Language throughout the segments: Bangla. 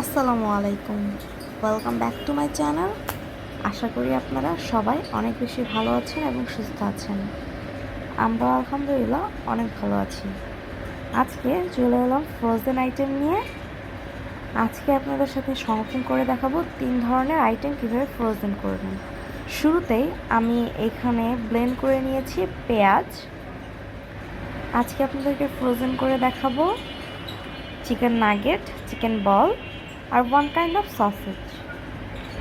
আসসালামু আলাইকুম। Welcome back to my channel আশা করি আপনারা সবাই অনেক বেশি ভালো আছেন এবং সুস্থ আছেন। আমরা আলহামদুলিল্লাহ অনেক ভালো আছি। আজকে চলে এলাম ফ্রোজেন আইটেম নিয়ে। আজকে আপনাদের সাথে সংরক্ষণ করে দেখাবো তিন ধরনের আইটেম কীভাবে ফ্রোজেন করবেন। শুরুতেই আমি এখানে ব্লেন্ড করে নিয়েছি পেঁয়াজ। আজকে আপনাদেরকে ফ্রোজেন করে দেখাবো। চিকেন নাগেট চিকেন বল আর ওয়ান কাইন্ড অফ সসেজ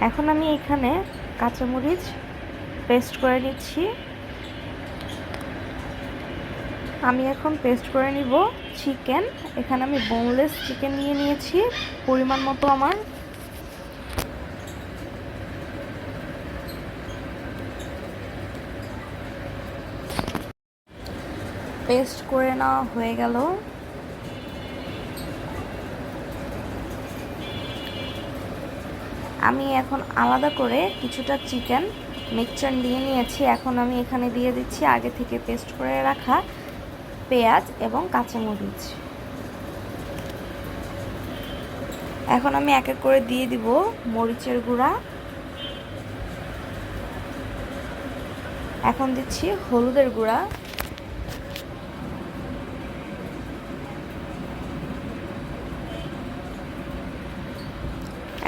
এখন আমি এখানে কাঁচামরিচ পেস্ট করে নিচ্ছি। আমি এখন পেস্ট করে নিব চিকেন এখানে আমি বোনলেস চিকেন নিয়ে নিয়েছি, পরিমাণ মতো আমার। পেস্ট করে নেওয়া হয়ে গেল। আমি এখন আলাদা করে কিছুটা চিকেন মিক্সচার দিয়ে নিয়েছি। এখন আমি এখানে দিয়ে দিচ্ছি আগে থেকে পেস্ট করে রাখা পেঁয়াজ এবং কাঁচামরিচ। এখন আমি এক এক করে দিয়ে দিব মরিচের গুঁড়া। এখন দিচ্ছি হলুদের গুঁড়া।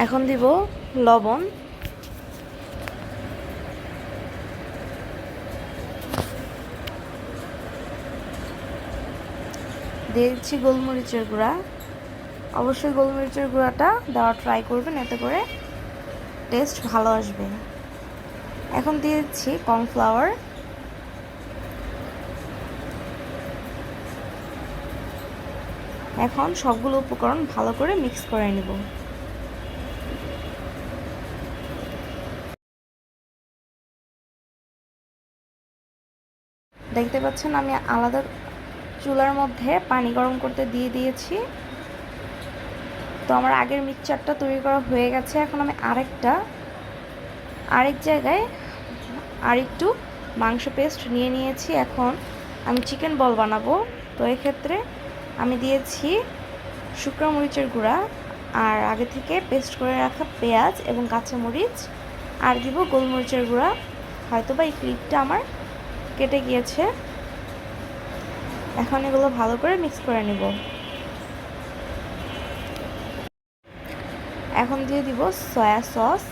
এখন দিব লবণ। দিয়ে দিচ্ছি গোলমরিচের গুঁড়া। অবশ্যই গোলমরিচের গুঁড়াটা দেওয়া ট্রাই করবেন, এতে করে টেস্ট ভালো আসবে। এখন দিয়ে দিচ্ছি কর্নফ্লাওয়ার এখন সবগুলো উপকরণ ভালো করে মিক্স করে নেব। দেখতে পাচ্ছেন আমি আলাদা চুলার মধ্যে পানি গরম করতে দিয়ে দিয়েছি। তো আমার আগের মিক্সচারটা তৈরি করা হয়ে গেছে। এখন আমি আরেকটা, আরেক জায়গায় আরেকটু মাংস পেস্ট নিয়ে নিয়েছি। এখন আমি চিকেন বল বানাবো। তো এক্ষেত্রে আমি দিয়েছি শুকনো মরিচের গুঁড়া আর আগে থেকে পেস্ট করে রাখা পেঁয়াজ এবং কাঁচামরিচ। আর দিব গোলমরিচের গুঁড়া। হয়তো বা এই ক্লিপটা আমার কেটে গিয়েছে। এখন এগুলো ভালো করে মিক্স করে নিব। এখন দিয়ে দিব সয়া সস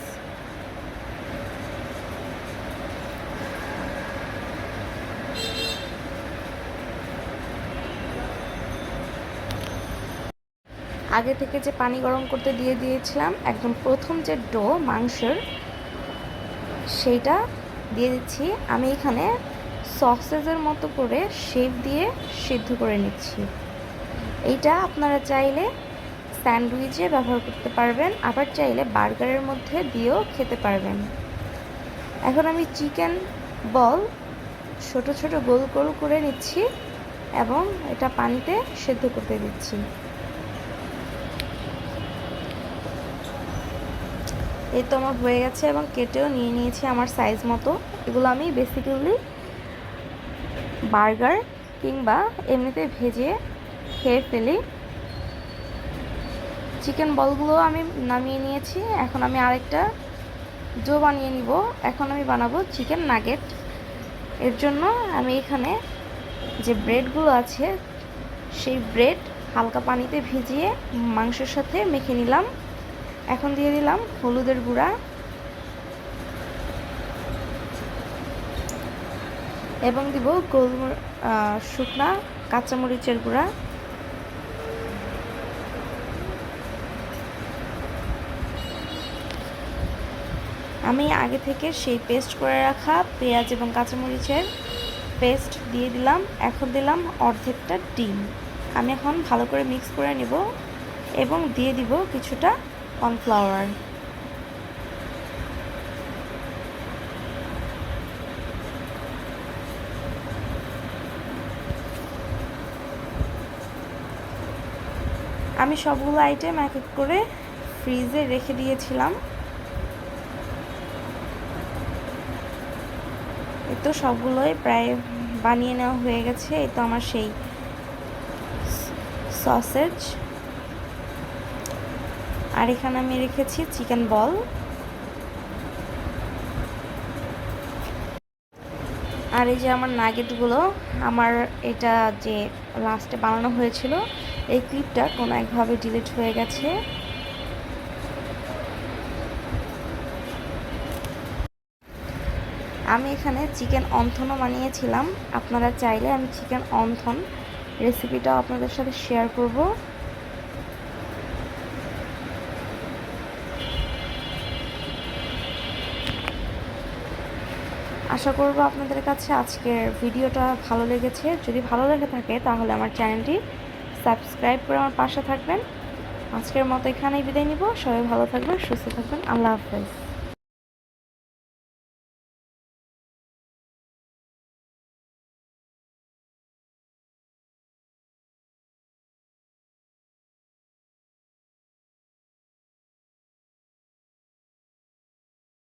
আগে থেকে যে পানি গরম করতে দিয়ে দিয়েছিলাম, একদম প্রথম যে ডো মাংসের, সেইটা দিয়ে দিচ্ছি। আমি এখানে সসেজের মতো করে শেপ দিয়ে সিদ্ধ করে নিচ্ছি। এইটা আপনারা চাইলে স্যান্ডউইচে ব্যবহার করতে পারবেন, আবার চাইলে বার্গারের মধ্যে দিয়েও খেতে পারবেন। এখন আমি চিকেন বল ছোট ছোট গোল গোল করে নিচ্ছি এবং এটা পানিতে সেদ্ধ করতে দিচ্ছি। এই তো আমার হয়ে গেছে এবং কেটেও নিয়ে নিয়েছি আমার সাইজ মতো। এগুলো আমি বেসিক্যালি বার্গার কিংবা এমনিতে ভেজে খেয়ে ফেলি। চিকেন বলগুলো আমি নামিয়ে নিয়েছি। এখন আমি আরেকটা জো বানিয়ে নিব। এখন আমি বানাবো চিকেন নাগেট। এর জন্য আমি এখানে যে ব্রেডগুলো আছে, সেই ব্রেড হালকা পানিতে ভিজিয়ে মাংসের সাথে মেখে নিলাম। এখন দিয়ে দিলাম হলুদের গুঁড়া। এবং দিব গোল শুকনা কাঁচামরিচের গুঁড়া। আমি আগে থেকে সেই পেস্ট করে রাখা পেঁয়াজ এবং কাঁচামরিচের পেস্ট দিয়ে দিলাম। এখন দিলাম অর্ধেকটা ডিম। আমি এখন ভালো করে মিক্স করে নেব এবং দিয়ে দিব কিছুটা কর্নফ্লাওয়ার। আমি সবগুলো আইটেম এক এক করে ফ্রিজে রেখে দিয়েছিলাম। তো সবগুলোই প্রায় বানিয়ে নেওয়া হয়ে গেছে। এই তো আমার সেই সসেজ আর এখানে আমি রেখেছি চিকেন বল আর এই যে আমার নাগেটগুলো আমার এটা যে লাস্টে বানানো হয়েছিল এই ক্লিপটা কোনো একভাবে ডিলিট হয়ে গেছে। আমি এখানে চিকেন অন্থনও বানিয়েছিলাম। আপনারা চাইলে আমি চিকেন অন্থন রেসিপিটাও আপনাদের সাথে শেয়ার করব। আশা করব আপনাদের কাছে আজকের ভিডিওটা ভালো লেগেছে। যদি ভালো লেগে থাকে তাহলে আমার চ্যানেলটি সাবস্ক্রাইব করে আমার পাশে থাকবেন। আজকের মতো এখানেই বিদায় নিব। সবাই ভালো থাকবেন, সুস্থ থাকবেন। আল্লাহ হাফেজ।